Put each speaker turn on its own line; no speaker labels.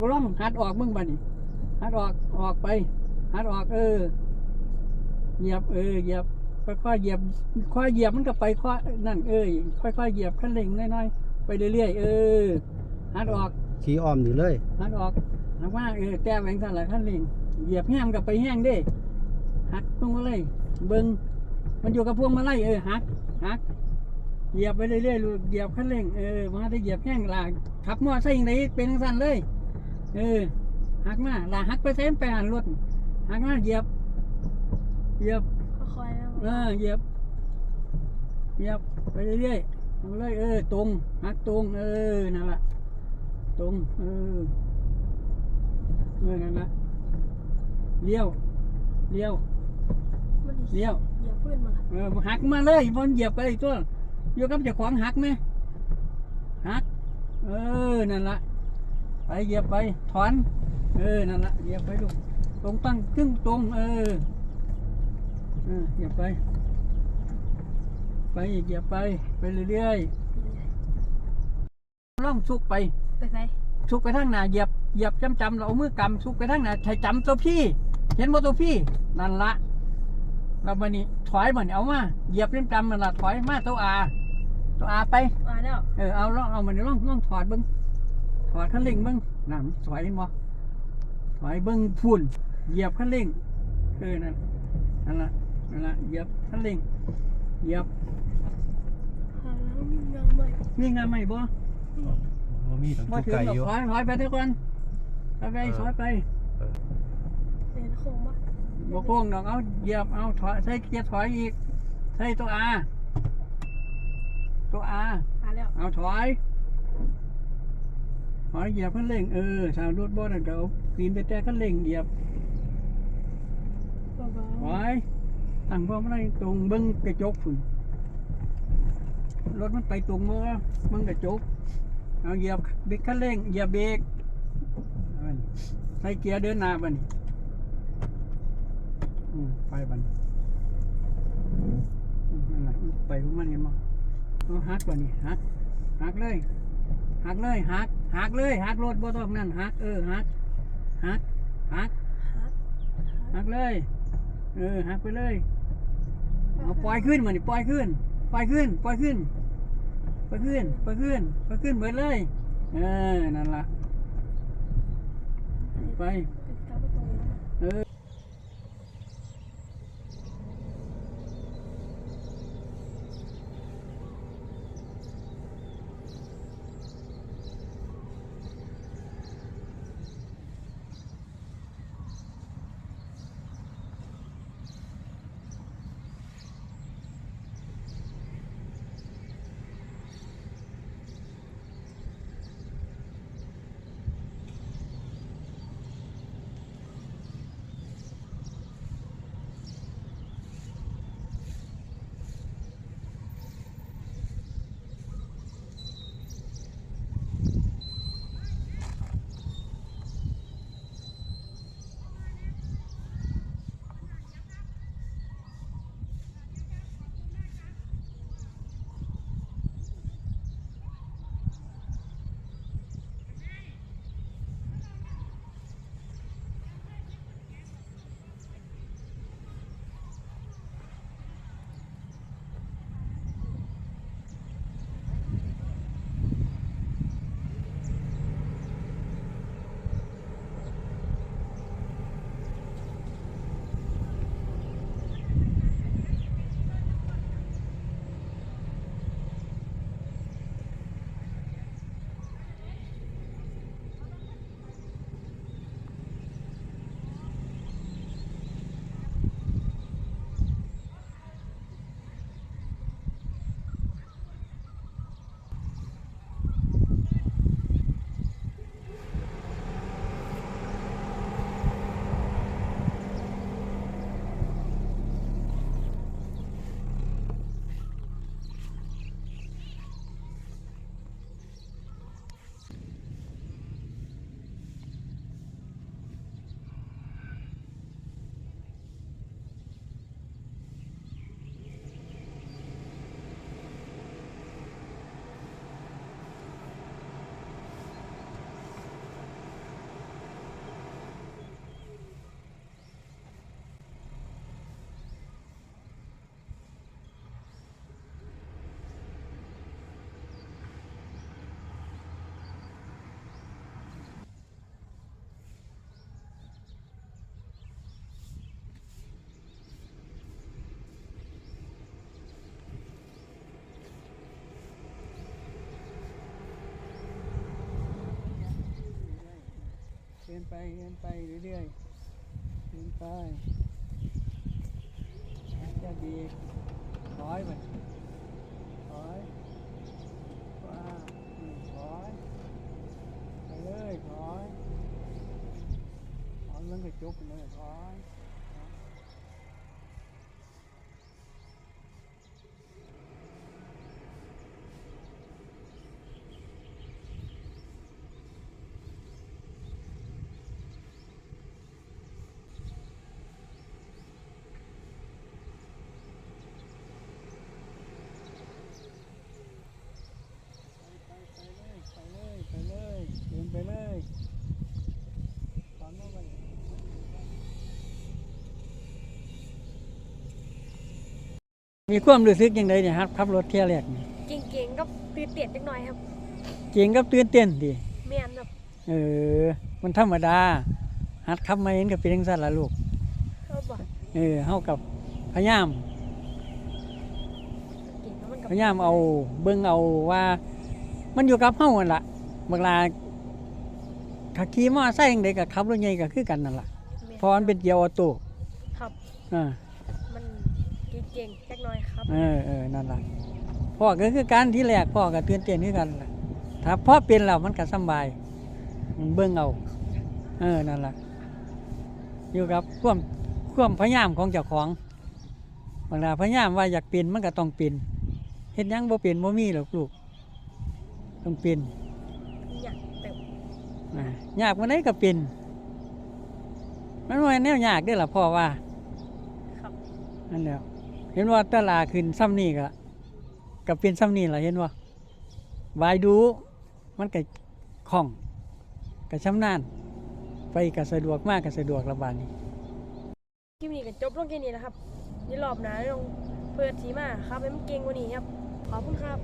ก็ล่องหัดออกมึงบัดนี้หัดออกออกไปหัดออกเออเหยียบเออเหยียบค่อยๆเหยียบค่อยเหยียบมันก็ไปค่อยนั่นเอ้ยค่อยๆเหยียบขั้นเร่งน้อยๆไปเรื่อยๆเออหัดออก
ขี่อ้อมนี่เลย
หัดออกหักว่าเออแต้มแหวงสั่นละขั้นเร่งเหยียบแห้งกับไปแห้งเด้หักพวงมาลัยเบิ้งมันอยู่กับพวงมาลัยเออหักหักเหยียบไปเรื่อยๆลูกเหยียบขั้นเร่งเออมาได้เหยียบแห้งลากขับมอไซค์ยังไงเป็นจังสั่นเลย เออหักมาลาหักไปเส้นไปหันรถหักมาเหยียบ เหยียบ
ค่อยๆแล้ว
เออเหยียบ เหยียบไปเรื่อยๆเอาเลยเออ ตรงหักตรง เออนั่นแหละตรง เออเออนั่นแหละเลี้ยวเลี้ยว
มันดิ
เลี้ยว
เหยียบพื้นมา
เออหักมาเลยบนเหยียบไปตัวอยู่กับเจ้าของหักไหมหัก เออนั่นละ ไปเหยียบไปถอน เออ นั่นละเหยียบไปลูก ตรงตั้งครึ่งตรง เออ เออ เหยียบไป ไปอีกเหยียบไป ไปเรื่อยๆล่องสุกไป
ไปใส่
สุกไปทางหน้าเหยียบ เหยียบจำจำๆเราเอามือกำสุกไปทางหน้าใช้จำตัวพี่ เห็นว่าตัวพี่ นั่นละเราบันนี้ถอยเหมือนเอามา เหยียบจำจำมันละถอยมาตัวอา ตัวอาไป
มาแล้ว
เออ เอาลองเอามันลองลองถอดเบิ้ง ถอดคันเร่งเบิ้งน้ำถอยเห็นบ่ถอยเบิ้งพุ่นเหยียบคันเร่งเออนั่นนั่นละนั่นละเหยียบคันเร่งเหยียบ
หาแล้วมีงานใหม่
มีงานใหม่บ่
บ่มีต้อง
บ่
ทุก
ถึง
ไก่
หรอก
อยู่
ถอยถอยไปทุกคนถอยไปถอยไป
เห็นโค้งปะ
บ่โค้งดอกเอาเหยียบเอาถอยใช้เกียร์ถอยอีกใช้ตัวอาตัวอา
หาแล้ว
เอาถอย ถอยเหยียบคันเร่งเออสาวรถบ่นั่นก็เอาปีนไปแต่คันเร่งเหยียบ
เบา
ถอยตั้งพร้อมอะไรตรงเบิ้งกระจกฝุ่นรถมันไปตรงมั้งมึงกระจกเอาเหยียบเบรกคันเร่งเหยียบเบรกเอาบัดนี้ใส่เกียร์เดินหน้าบัดนอืมไปบัดนอืมนั่นแหละไปของมันเห็นมั้งเอาหักบัดนี้หักหักเลยหักเลยหัก หักเลยหักรถบ่ต้องนั่นหักเออหักหักหักหักเลย เออหักไปเลยเอาปล่อยขึ้นมานี่ปล่อยขึ้น ปล่อยขึ้น ปล่อยขึ้น ปล่อยขึ้น ปล่อยขึ้น ปล่อยขึ้นเบิดเลย เออ นั่นละไป ไปเดินไปเรื่อยๆเดินไปจะดีร้อยไปร้อยว่าหนึ่งร้อยไปเลยร้อยร้อยมันก็จบไปเลยร้อย ไปเลยไปเลยเดินไปเลยตอนนั้นไป มีความรู้สึกยังไงเนี่ยครับขับรถเที่ยวแรกนี่
เก่งๆก็ตื่นเต้นจักหน่อยครับ
เก่งกับตื่นเต้นดิ
แม่นครับ
เออ มันธรรมดาหัดขับมาเองก็เป็นจังซั่นล่ะลูก
เขาบอก
เออเฮากับพยายาม
เก่งแล้วมันกับ
พยายามเอาเบิ่งเอาว่า มันอยู่กับเฮานั่นล่ะบางลาขับขี่มอไซค์จังไดก็ขับรถใหญ่ก็คือกันนั่นล่ะ
แม่น
เพราะมันเป็นเกียร์ออโต้
ครับ
อ่า
มันเก่งๆจักห น่อยครับ
เออเออนั่นล่ะพ่อก็คือการที่แรกพ่อก็ตื่นเต้นคือกันล่ะถ้าพ่อเป็นแล้วมันก็สำบายมันเบิ่งเอา เออนั่นล่ะอยู่กับความความพยายามของเจ้าของบางทีพยายามว่าอยากเป็นมันก็ต้องเป็นเฮ็ดหยังบ่เป็นบ่มีหรอกลูกต้องเป็น
อยากเติม
อ่ายากวันไหนก็เป็นมันว่าแนวยากเด้อล่ะพ่อว่า
ครับ
นั่นแหละ เห็นว่าตลาขึ้นซ้ำนี่ก็กับเป็นซ้ำนี่ล่ะเห็นว่าวายดูมันก็คล่องก็ชำนาญไปก็สะดวกมากก็สะดวกระบาดนี้
คลิปนี้ก็จบลงแค่นี้นะครับนี่รอบหน้าลองเพื่อสีมาครับให้มันเก่งกว่านี้ครับขอบคุณครับ